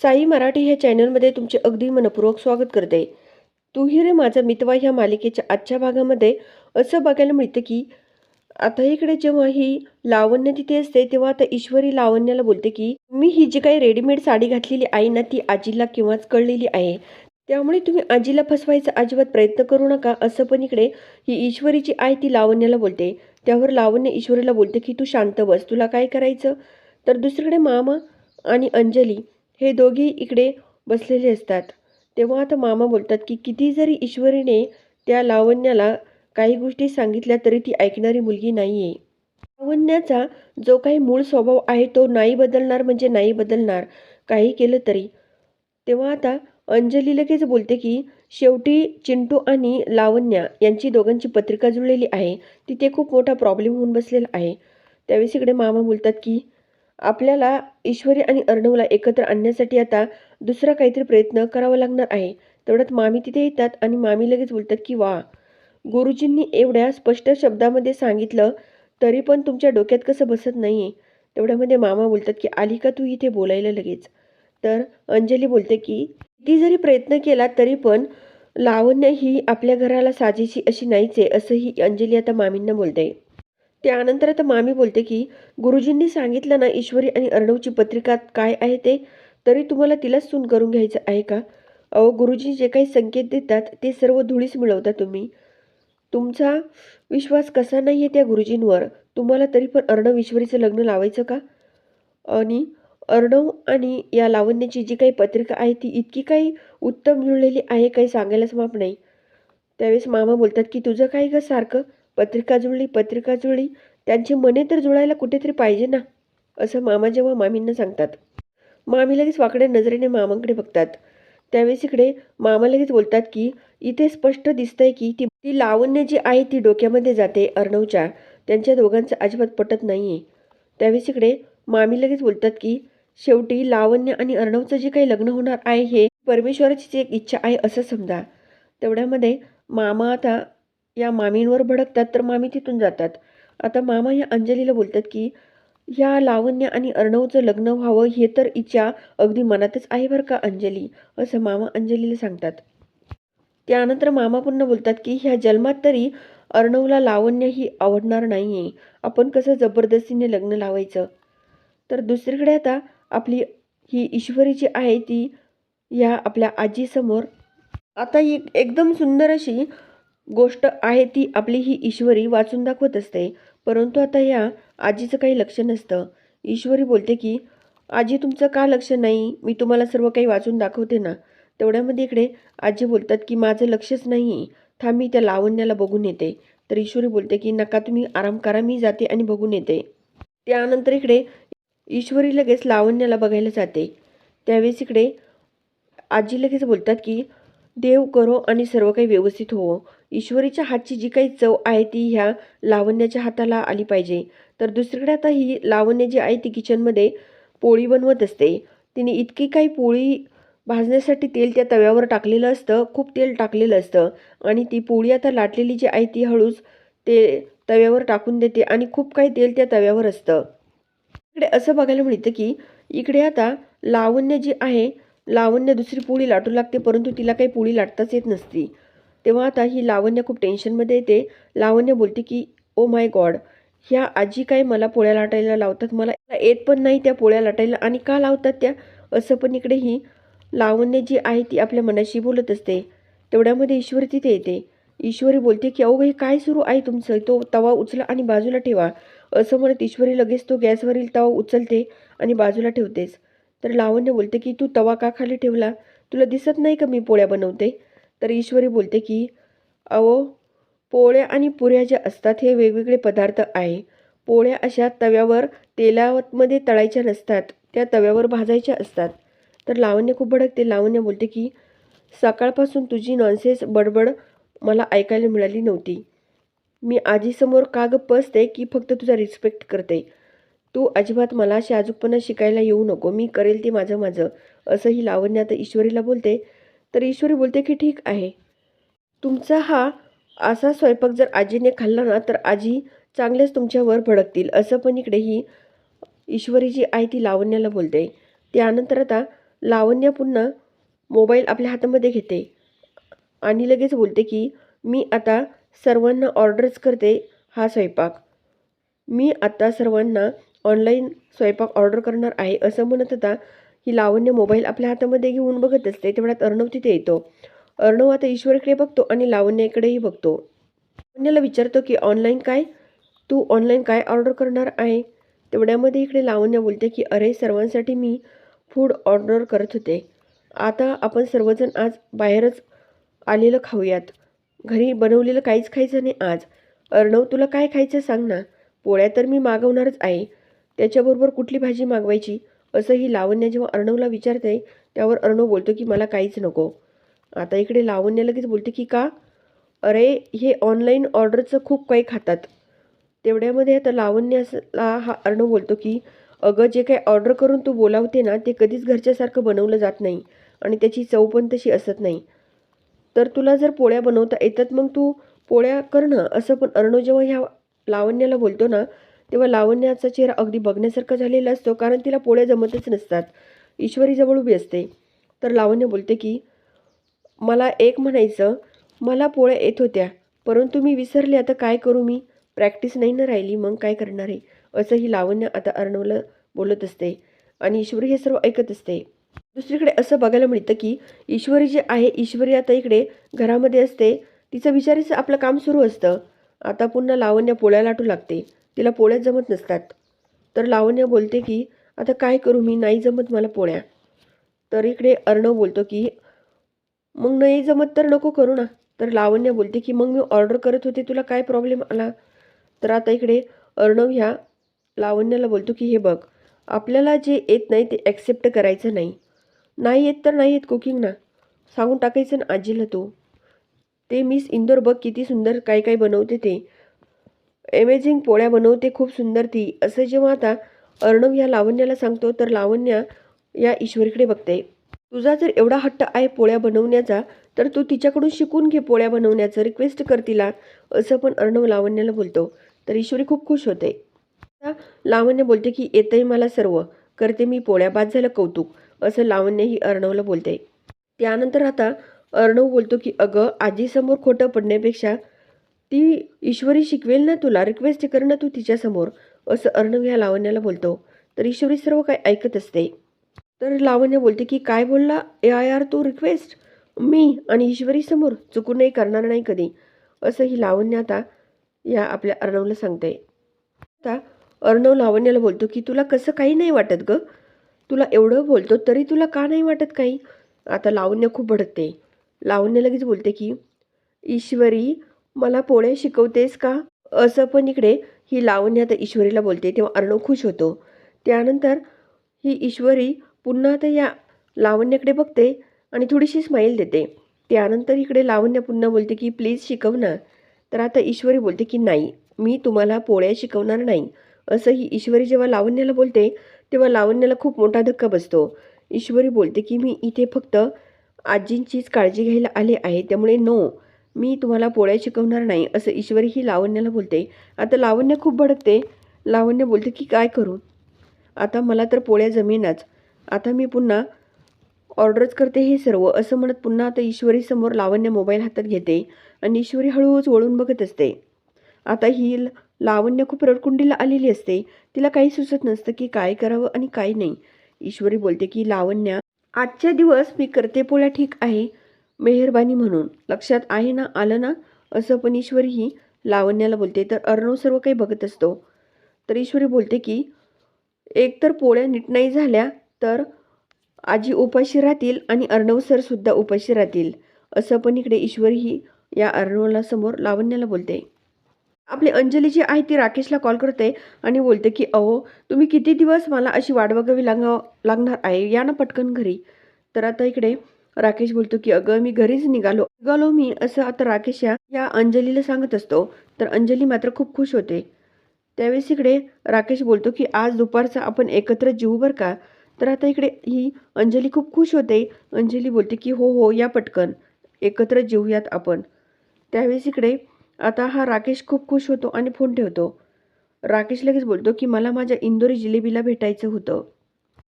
साई मराठी ह्या चॅनलमध्ये तुमचे अगदी मनपूर्वक स्वागत करते. तू रे माझा मितवा ह्या मालिकेच्या आजच्या भागामध्ये असं बघायला मिळतं की आता इकडे जेव्हा ही लावण्य तिथे असते तेव्हा आता ईश्वरी लावण्याला बोलते की मी ही जी काही रेडीमेड साडी घातलेली आहे ना ती आजीला केव्हाच कळलेली आहे. त्यामुळे तुम्ही आजीला फसवायचा अजिबात प्रयत्न करू नका असं पण इकडे ही ईश्वरीची आई ती लावण्याला बोलते. त्यावर लावण्य ईश्वरीला बोलते की तू शांत बस तुला काय करायचं? तर दुसरीकडे मामा आणि अंजली हे दोघी इकडे बसलेले असतात. तेव्हा आता मामा बोलतात की किती जरी ईश्वरीने त्या लावण्याला काही गोष्टी सांगितल्या तरी ती ऐकणारी मुलगी नाही आहे लावण्याचा जो काही मूळ स्वभाव आहे तो नाही बदलणार म्हणजे नाही बदलणार. काही केलं तरी. तेव्हा आता अंजली लगेच बोलते की शेवटी चिंटू आणि लावण्या यांची दोघांची पत्रिका जुळलेली आहे. तिथे खूप मोठा प्रॉब्लेम होऊन बसलेला आहे. त्यावेळेस इकडे मामा बोलतात की आपल्याला ईश्वरी आणि अर्णवला एकत्र आणण्यासाठी आता दुसरा काहीतरी प्रयत्न करावा लागणार आहे. तेवढ्यात मामी तिथे येतात आणि मामी लगेच बोलतात की वा गुरुजींनी एवढ्या स्पष्ट शब्दामध्ये सांगितलं तरी पण तुमच्या डोक्यात कसं बसत नाही आहे तेवढ्यामध्ये मामा बोलतात की आली का तू इथे बोलायला लगेच? तर अंजली बोलते की ती जरी प्रयत्न केला तरी पण लावण्य ही आपल्या घराला साजेशी अशी नाहीच आहे असंही अंजली आता मामींना बोलते. त्यानंतर आता मामी बोलते की गुरुजींनी सांगितलं ना ईश्वरी आणि अर्णवची पत्रिका काय आहे ते तरी तुम्हाला तिलाच सून करून घ्यायचं आहे का? अहो गुरुजी जे काही संकेत देतात ते सर्व धुळीस मिळवता तुम्ही. तुमचा विश्वास कसा नाही आहे त्या गुरुजींवर? तुम्हाला तरी पण अर्णव ईश्वरीचं लग्न लावायचं का? आणि अर्णव आणि या लावण्याची जी काही पत्रिका आहे ती इतकी काही उत्तम जुळलेली आहे काही सांगायलाच माप नाही. त्यावेळेस मामा बोलतात की तुझं काय ग सारखं? पत्रिका जुळली पत्रिका जुळली. त्यांची मने तर जुळायला कुठेतरी पाहिजे ना असं मामा जेव्हा मामींना सांगतात. मामी लगेच वाकड्या नजरेने मामांकडे बघतात. त्यावेळेस इकडे मामा लगेच बोलतात की इथे स्पष्ट दिसतंय की ती ती लावण्य जी आहे ती डोक्यामध्ये जाते अर्णवच्या. त्यांच्या दोघांचं अजिबात पटत नाही आहे त्यावेळेस इकडे मामी लगेच बोलतात की शेवटी लावण्य आणि अर्णवचं जे काही लग्न होणार आहे हे परमेश्वराची जी एक इच्छा आहे असं समजा. तेवढ्यामध्ये मामा आता या मामींवर भडकतात तर मामी तिथून जातात. आता मामा या अंजलीला बोलतात की ह्या लावण्य आणि अर्णवचं लग्न व्हावं हे तर इच्छा अगदी मनातच आहे बरं का अंजली? असं मामा अंजलीला सांगतात. त्यानंतर मामा पुन्हा बोलतात की ह्या जन्मात तरी अर्णवला लावण्य ही आवडणार नाही आहे आपण कसं जबरदस्तीने लग्न लावायचं? तर दुसरीकडे आता आपली ही ईश्वरी जी आहे ती या आपल्या आजीसमोर. आता एक एकदम सुंदर अशी गोष्ट आहे ती आपली ही ईश्वरी वाचून दाखवत असते. परंतु आता या आजीचं काही लक्ष नसतं. ईश्वरी बोलते की आजी तुमचं का लक्ष नाही? मी तुम्हाला सर्व काही वाचून दाखवते ना. तेवढ्यामध्ये इकडे आजी बोलतात की माझं लक्षच नाही. थांब मी त्या लावण्याला बघून येते. तर ईश्वरी बोलते की नका तुम्ही आराम करा मी जाते आणि बघून येते. त्यानंतर इकडे ईश्वरी लगेच लावण्याला बघायला जाते. त्यावेळेस इकडे आजी लगेच बोलतात की देव करो आणि सर्व काही व्यवस्थित हो ईश्वरीच्या हातची जी काही चव आहे ती ह्या लावण्याच्या हाताला आली पाहिजे. तर दुसरीकडे आता ही लावण्य जी आहे ती किचनमध्ये पोळी बनवत असते. तिने इतकी काही पोळी भाजण्यासाठी तेल त्या तव्यावर टाकलेलं असतं खूप तेल टाकलेलं असतं. आणि ती पोळी आता लाटलेली जी आहे ती हळूच ते तव्यावर टाकून देते आणि खूप काही तेल त्या तव्यावर असतं. इकडे असं बघायला मिळतं की इकडे आता लावण्य जी आहे लावण्य दुसरी पोळी लाटू लागते परंतु तिला काही पोळी लाटताच येत नसती. तेव्हा आता ही लावण्य खूप टेन्शनमध्ये येते. लावण्य बोलते की ओ माय गॉड ह्या आजी काय मला पोळ्या लाटायला लावतात? मला येत पण नाही त्या पोळ्या लाटायला आणि का लावतात त्या? असं पण इकडे ही लावण्य जी आहे ती आपल्या मनाशी बोलत असते. तेवढ्यामध्ये ईश्वरी तिथे येते. ईश्वरी बोलते की अहो हे काय सुरू आहे तुमचं? तो तवा उचला आणि बाजूला ठेवा. असं म्हणत ईश्वरी लगेच तो गॅसवरील तवा उचलते आणि बाजूला ठेवतेस तर लावण्य बोलते की तू तवा का खाली ठेवला? तुला दिसत नाही का मी पोळ्या बनवते? तर ईश्वरी बोलते की अहो पोळ्या आणि पुऱ्या ज्या असतात हे वेगवेगळे पदार्थ आहे. पोळ्या अशा तव्यावर तेलामध्ये तळायच्या नसतात त्या तव्यावर भाजायच्या असतात. तर लावण्य खूप भडकते. लावण्य बोलते की सकाळपासून तुझी नॉनसेन्स बडबड मला ऐकायला मिळाली नव्हती. मी आजीसमोर का गप्प असते की फक्त तुझा रिस्पेक्ट करते. तू अजिबात मला शाजूकपणा शिकायला येऊ नको. मी करेल ते माझं माझं. असंही लावण्य आता ईश्वरीला बोलते. तर ईश्वरी बोलते की ठीक आहे. तुमचा हा असा स्वयंपाक जर आजीने खाल्ला ना तर आजी चांगलेच तुमच्यावर भडकतील असं पण इकडे ही ईश्वरी जी आहे ती लावण्याला बोलते. त्यानंतर आता लावण्या पुन्हा मोबाईल आपल्या हातामध्ये घेते. आणि लगेच बोलते की मी आता सर्वांना ऑर्डरच करते हा स्वयंपाक. मी आता सर्वांना ऑनलाईन स्वयंपाक ऑर्डर करणार आहे असं म्हणत आता ही लावण्य मोबाईल आपल्या हातामध्ये घेऊन बघत असते तेवढ्यात अर्णव तिथे येतो. अर्णव आता ईश्वरकडे बघतो आणि लावण्याकडेही बघतो. लावण्याला विचारतो की ऑनलाईन काय? तू ऑनलाईन काय ऑर्डर करणार आहे? तेवढ्यामध्ये इकडे लावण्य बोलते की अरे सर्वांसाठी मी फूड ऑर्डर करत होते. आता आपण सर्वजण आज बाहेरच आलेलं खाऊयात. घरी बनवलेलं काहीच खायचं नाही आज. अर्णव तुला काय खायचं सांग ना. पोळ्या तर मी मागवणारच आहे. त्याच्याबरोबर कुठली भाजी मागवायची? असं ही लावण्या जेव्हा अर्णवला विचारते त्यावर अर्णव बोलतो की मला काहीच नको. आता इकडे लावण्या लगेच बोलते की का? अरे हे ऑनलाईन ऑर्डरचं खूप काही खातात. तेवढ्यामध्ये आता लावण्याला हा अर्णव बोलतो की अगं जे काही ऑर्डर करून तू बोलावते ना ते कधीच घरच्यासारखं बनवलं जात नाही आणि त्याची चव पण तशी असत नाही. तर तुला जर पोळ्या बनवता येतात मग तू पोळ्या कर ना. असं पण अर्णव जेव्हा ह्या लावण्याला बोलतो ना तेव्हा लावण्याचा चेहरा अगदी बघण्यासारखा झालेला असतो कारण तिला पोळ्या जमतच नसतात. ईश्वरी जवळ उभी असते. तर लावण्य बोलते की मला एक म्हणायचं मला पोळ्या येत होत्या परंतु मी विसरले आता काय करू मी? प्रॅक्टिस नाही ना राहिली मग काय करणार आहे? असं ही लावण्य आता अर्णवला बोलत असते आणि ईश्वरी हे सर्व ऐकत असते. दुसरीकडे असं बघायला मिळतं की ईश्वरी जे आहे ईश्वरी आता इकडे घरामध्ये असते. तिचं विचारीचं आपलं काम सुरू असतं. आता पुन्हा लावण्य पोळ्या लाटू लागते. तिला पोळ्याच जमत नसतात. तर लावण्या बोलते की आता काय करू मी? नाही जमत मला पोळ्या. तर इकडे अर्णव बोलतो की मग नाही जमत तर नको करू ना. तर लावण्या बोलते की मग मी ऑर्डर करत होते तुला काय प्रॉब्लेम आला? तर आता इकडे अर्णव ह्या लावण्याला बोलतो की हे बघ आपल्याला जे येत नाही ते ॲक्सेप्ट करायचं नाही. नाही येत तर नाही येत कुकिंग ना. सांगून टाकायचं ना आजीला तो. ते मिस इंदोर बघ किती सुंदर काय काय बनवते ते. अमेझिंग पोळ्या बनवते खूप सुंदर ती. असं जेव्हा आता अर्णव या लावण्याला सांगतो तर लावण्या या ईश्वरीकडे बघते. तुझा जर एवढा हट्ट आहे पोळ्या बनवण्याचा तर तू तिच्याकडून शिकून घे पोळ्या बनवण्याचं रिक्वेस्ट कर तिला असं पण अर्णव लावण्याला बोलतो. तर ईश्वरी खूप खुश होते. आता लावण्य बोलते की येतंय मला सर्व. करते मी पोळ्या. बाद झालं कौतुक. असं लावण्य ही अर्णवला बोलते. त्यानंतर आता अर्णव बोलतो की अगं आजीसमोर खोटं पडण्यापेक्षा ती ईश्वरी शिकवेल ना तुला रिक्वेस्ट कर ना तू तिच्यासमोर असं अर्णव ह्या लावण्याला बोलतो. तर ईश्वरी सर्व काही ऐकत असते. तर लावण्य बोलते की काय बोलला? ए आय आर तू रिक्वेस्ट मी आणि ईश्वरी समोर चुकूनही करणार नाही कधी. असं ही लावण्य आता या आपल्या अर्णवला सांगते. आता अर्णव लावण्याला बोलतो की तुला कसं काही नाही वाटत गं? तुला एवढं बोलतो तरी तुला का नाही वाटत काही? आता लावण्य खूप भडकते. लावण्य लगेच बोलते की ईश्वरी मला पोळ्या शिकवतेस का? असं पण इकडे ही लावण्य आता ईश्वरीला बोलते तेव्हा अर्णव खुश होतो. त्यानंतर ही ईश्वरी पुन्हा आता या लावण्याकडे बघते आणि थोडीशी स्माईल देते. त्यानंतर इकडे लावण्य पुन्हा बोलते की प्लीज शिकव ना. तर आता ईश्वरी बोलते की नाही मी तुम्हाला पोळ्या शिकवणार नाही. असं ही ईश्वरी जेव्हा लावण्याला बोलते तेव्हा लावण्याला खूप मोठा धक्का बसतो. ईश्वरी बोलते की मी इथे फक्त आजींचीच काळजी घ्यायला आले आहे त्यामुळे नो मी तुम्हाला पोळ्या शिकवणार नाही असं ईश्वरी ही लावण्याला बोलते. आता लावण्य खूप भडकते. लावण्य बोलते की काय करू? आता मला तर पोळ्या जमेनाच. आता मी पुन्हा ऑर्डरच करते हे सर्व असं म्हणत पुन्हा आता ईश्वरीसमोर लावण्य मोबाईल हातात घेते आणि ईश्वरी हळूहळूच वळून बघत असते. आता ही लावण्य खूप रडकुंडीला आलेली असते. तिला काही सुचत नसतं की काय करावं आणि काय नाही. ईश्वरी बोलते की लावण्या आजच्या दिवस मी करते पोळ्या ठीक आहे. मेहरबानी म्हणून. लक्षात आहे ना आलं ना? असं पण ईश्वरी ही लावण्याला बोलते. तर अर्णव सर्व काही बघत असतो. तर ईश्वरी बोलते की एकतर पोळ्या नीट नाही झाल्या तर आजी उपाशी राहतील आणि अर्णव सरसुद्धा उपाशी राहतील. असं पण इकडे ईश्वरी ही या अर्णवला समोर लावण्याला बोलते. आपली अंजली जी आहे ती राकेशला कॉल करते आणि बोलते की अहो तुम्ही किती दिवस मला अशी वाट बघावी लागावं लागणार आहे? या ना पटकन घरी. तर आता इकडे राकेश बोलतो की अगं मी घरीच निघालो. निघालो मी असं आता राकेश या अंजलीला सांगत असतो. तर अंजली मात्र खूप खुश होते. त्यावेळेस इकडे राकेश बोलतो की आज दुपारचा आपण एकत्र जीव बरं का? तर आता इकडे ही अंजली खूप खुश होते. अंजली बोलते की हो हो या पटकन. एकत्र जीवयात आपण. त्यावेळेस इकडे आता हा राकेश खूप खुश होतो आणि फोन ठेवतो. राकेश लगेच बोलतो की मला माझ्या इंदोरी जिलेबीला भेटायचं होतं.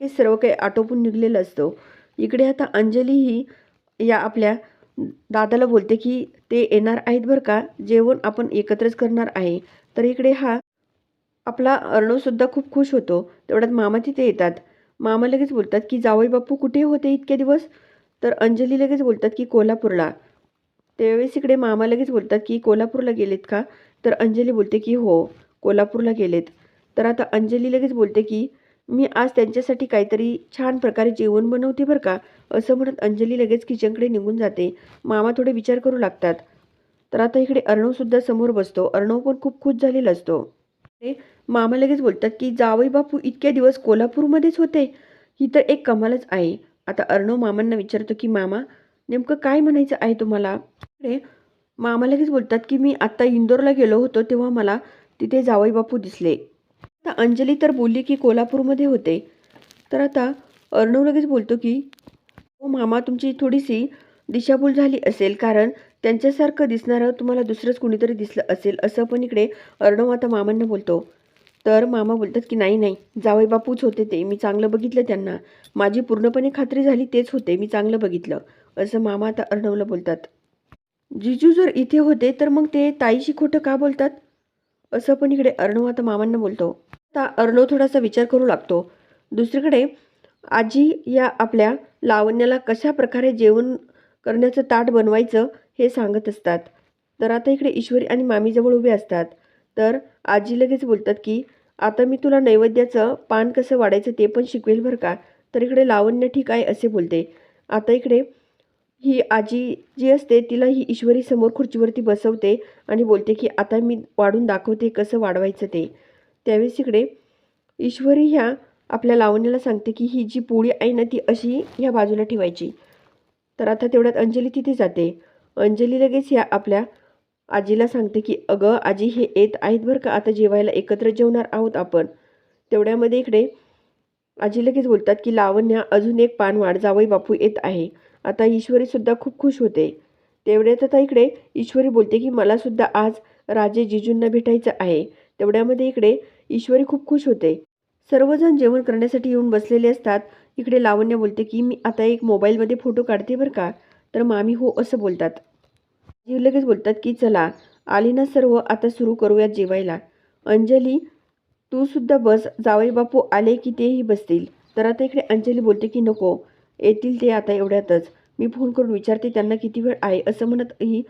हे सर्व काही आटोपून निघलेलं असतं. इकडे आता अंजली ही या आपल्या दादाला बोलते की ते येणार आहेत बरं का? जेवण आपण एकत्रच करणार आहे. तर इकडे हा आपला अर्णवसुद्धा खूप खुश होतो. तेवढ्यात मामा तिथे येतात. मामा लगेच बोलतात की जावई बापू कुठे होते इतके दिवस? तर अंजली लगेच बोलतात की कोल्हापूरला. त्यावेळेस इकडे मामा लगेच बोलतात की कोल्हापूरला गेलेत का? तर अंजली बोलते की हो कोल्हापूरला गेलेत. तर आता अंजली लगेच बोलते की मी आज त्यांच्यासाठी काहीतरी छान प्रकारे जेवण बनवते बरं का असं म्हणत अंजली लगेच किचनकडे निघून जाते. मामा थोडे विचार करू लागतात. तर आता इकडे अर्णवसुद्धा समोर बसतो. अर्णव पण खूप खुश झालेला असतो. ते मामा लगेच बोलतात की जावई बापू इतके दिवस कोल्हापूरमध्येच होते. ही तर एक कमालच आहे. आता अर्णव मामांना विचारतो की मामा नेमकं काय म्हणायचं आहे तुम्हाला? इकडे मामा लगेच बोलतात की मी आत्ता इंदोरला गेलो होतो तेव्हा मला तिथे जावई बापू दिसले. आता अंजली तर बोलली की कोल्हापूरमध्ये होते. तर आता अर्णव लगेच बोलतो की हो मामा तुमची थोडीशी दिशाभूल झाली असेल कारण त्यांच्यासारखं दिसणारं तुम्हाला दुसरंच कुणीतरी दिसलं असेल असं पण इकडे अर्णव आता मामांना बोलतो. तर मामा बोलतात की नाही नाही जावई बापूच होते ते. मी चांगलं बघितलं त्यांना. माझी पूर्णपणे खात्री झाली तेच होते. मी चांगलं बघितलं. असं मामा आता अर्णवला बोलतात. जिजू जर इथे होते तर मग ते ताईशी खोटं का बोलतात? असं पण इकडे अर्णव आता मामांना बोलतो. आता अर्णव थोडासा विचार करू लागतो. दुसरीकडे आजी या आपल्या लावण्याला कशा प्रकारे जेवण करण्याचं ताट बनवायचं हे सांगत असतात. तर आता इकडे ईश्वरी आणि मामीजवळ उभे असतात. तर आजी लगेच बोलतात की आता मी तुला नैवेद्याचं पान कसं वाढायचं ते पण शिकवेल बरं का? तर इकडे लावण्य ठीक आहे असे बोलते. आता इकडे ही आजी जी असते तिला ही ईश्वरी समोर खुर्चीवरती बसवते आणि बोलते की आता मी वाढून दाखवते कसं वाढवायचं ते. त्यावेळेस इकडे ईश्वरी ह्या आपल्या लावण्याला सांगते की ही जी पोळी आहे ना ती अशी ह्या बाजूला ठेवायची. तर आता तेवढ्यात अंजली तिथे जाते. अंजली लगेच ह्या आपल्या आजीला सांगते की अगं आजी हे येत आहेत बरं का? आता जेवायला एकत्र जेवणार आहोत आपण. तेवढ्यामध्ये इकडे आजी लगेच बोलतात की लावण्या अजून एक पान वाढ जावई बापू येत आहे. आता ईश्वरीसुद्धा खूप खुश होते. तेवढ्यात आता इकडे ईश्वरी बोलते की मलासुद्धा आज राजे जिजूंना भेटायचं आहे. तेवढ्यामध्ये इकडे ईश्वरी खूप खुश होते. सर्वजण जेवण करण्यासाठी येऊन बसलेले असतात. इकडे लावण्य बोलते की मी आता एक मोबाईलमध्ये फोटो काढते बरं का? तर मामी हो असं बोलतात. जीव लगेच बोलतात की चला आली ना सर्व आता सुरू करूयात जेवायला. अंजली तू सुद्धा बस. जावई बापू आले की तेही बसतील. तर आता इकडे अंजली बोलते की नको येतील ते आता एवढ्यातच. मी फोन करून विचारते त्यांना किती वेळ आहे? असं म्हणत ही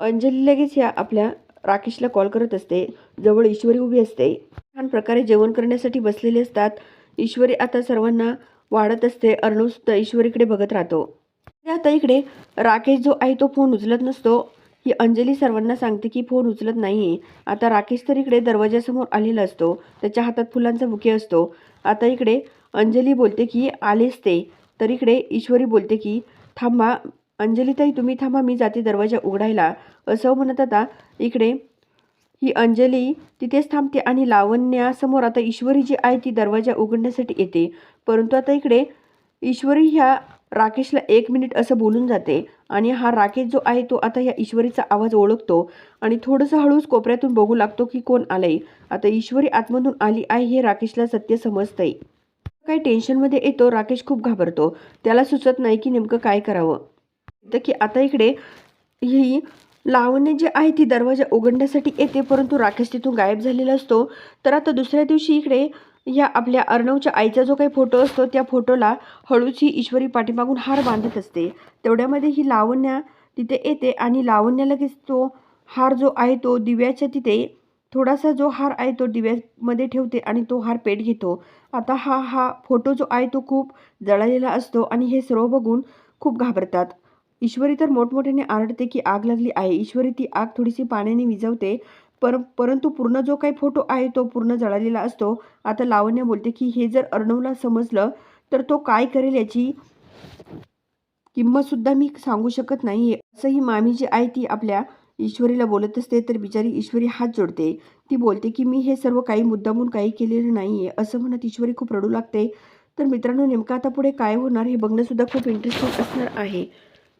अंजली लगेच या आपल्या राकेशला कॉल करत असते. जवळ ईश्वरी उभी असते. छान प्रकारे जेवण करण्यासाठी बसलेले असतात. ईश्वरी आता सर्वांना वाढत असते. अर्णवसुद्धा ईश्वरीकडे बघत राहतो. आता इकडे. राकेश जो आहे तो फोन उचलत नसतो. ही अंजली सर्वांना सांगते की फोन उचलत नाही आता राकेश तर इकडे दरवाजासमोर आलेला असतो. त्याच्या हातात फुलांचा बुके असतो. आता इकडे अंजली बोलते की आलेच ते. तर इकडे ईश्वरी बोलते की थांबा. अंजलीताई तुम्ही थांबा मी जाते दरवाजा उघडायला. असं म्हणत आता इकडे ही अंजली तिथेच थांबते आणि लावण्यासमोर आता ईश्वरी जी आहे ती दरवाजा उघडण्यासाठी येते. परंतु आता इकडे ईश्वरी ह्या राकेशला एक मिनिट असं बोलून जाते आणि हा राकेश जो आहे तो आता या ईश्वरीचा आवाज ओळखतो आणि थोडंसं हळूच कोपऱ्यातून बघू लागतो की कोण आलंय. आता ईश्वरी आतमधून आली आहे हे राकेशला सत्य समजतंय. काही टेन्शनमध्ये येतो राकेश खूप घाबरतो. त्याला सुचत नाही की नेमकं काय करावं. तर की आता इकडे ही लावण्य जे आहे ती दरवाजा उघडण्यासाठी येते परंतु राकेश तिथून गायब झालेला असतो. तर आता दुसऱ्या दिवशी इकडे या आपल्या अर्णवच्या आईचा जो काही फोटो असतो त्या फोटोला हळूच ही ईश्वरी पाठीमागून हार बांधत असते. तेवढ्यामध्ये ही लावण्या तिथे येते आणि लावण्या लगेच तो हार जो आहे तो दिव्याच्या तिथे थोडासा जो हार आहे तो दिव्यामध्ये ठेवते आणि तो हार पेट घेतो. आता हा हा फोटो जो आहे तो खूप जळालेला असतो आणि हे सर्व बघून खूप घाबरतात. ईश्वरी तर मोठमोठ्याने आरडते की आग लागली आहे. ईश्वरी ती आग थोडीशी पाण्याने विझवते पर परंतु पूर्ण जो काही फोटो आहे तो पूर्ण जळालेला असतो. आता लावण्य बोलते की हे जर अर्णवला समजलं तर तो काय करेल याची किंमतसुद्धा मी सांगू शकत नाही आहे असंही मामी जी आहे ती आपल्या ईश्वरीला बोलत असते तर बिचारी ईश्वरी हात जोडते. ती बोलते की मी हे सर्व काही मुद्दामून काही केलेलं नाही आहे असं म्हणत ईश्वरी खूप रडू लागते. तर मित्रांनो नेमकं आता पुढे काय होणार हे बघणंसुद्धा खूप इंटरेस्टिंग असणार आहे.